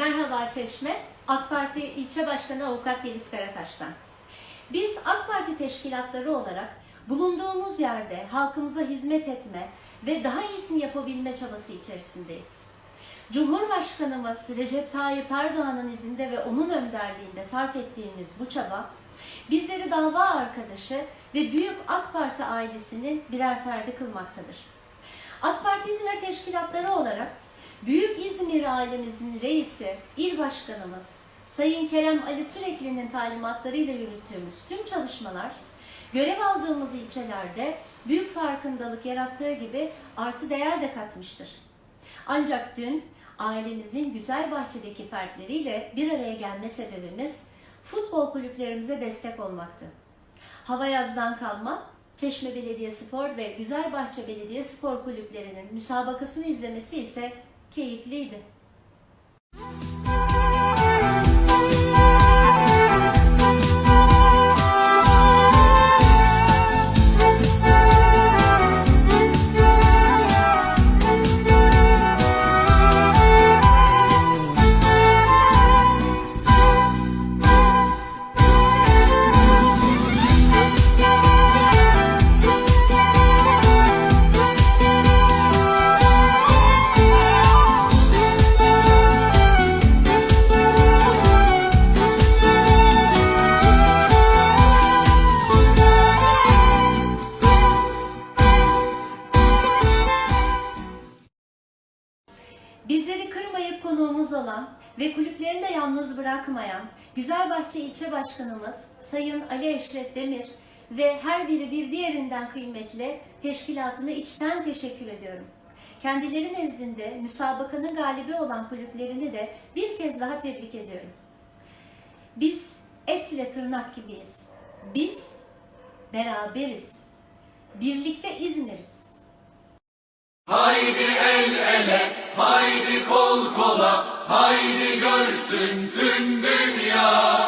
Merhaba Çeşme, AK Parti İlçe Başkanı Avukat Yeliz Karataş'tan. Biz AK Parti teşkilatları olarak bulunduğumuz yerde halkımıza hizmet etme ve daha iyisini yapabilme çabası içerisindeyiz. Cumhurbaşkanımız Recep Tayyip Erdoğan'ın izinde ve onun önderliğinde sarf ettiğimiz bu çaba, bizleri dava arkadaşı ve büyük AK Parti ailesinin birer ferdi kılmaktadır. AK Parti İzmir Teşkilatları olarak Büyük İzmir ailemizin reisi, il başkanımız Sayın Kerem Ali Sürekli'nin talimatlarıyla yürüttüğümüz tüm çalışmalar görev aldığımız ilçelerde büyük farkındalık yarattığı gibi artı değer de katmıştır. Ancak dün ailemizin güzel bahçedeki fertleriyle bir araya gelme sebebimiz futbol kulüplerimize destek olmaktı. Hava yazdan kalma Çeşme Belediye Spor ve Güzelbahçe Belediye Spor Kulüplerinin müsabakasını izlemesi ise keyifliydi. Bizleri kırmayıp konuğumuz olan ve kulüplerini de yalnız bırakmayan Güzelbahçe İlçe Başkanımız Sayın Ali Eşref Demir ve her biri bir diğerinden kıymetli teşkilatına içten teşekkür ediyorum. Kendileri nezdinde müsabakanın galibi olan kulüplerini de bir kez daha tebrik ediyorum. Biz et ile tırnak gibiyiz. Biz beraberiz. Birlikte İzmir'iz. Haydi el ele, kola, haydi görsün tüm dünya.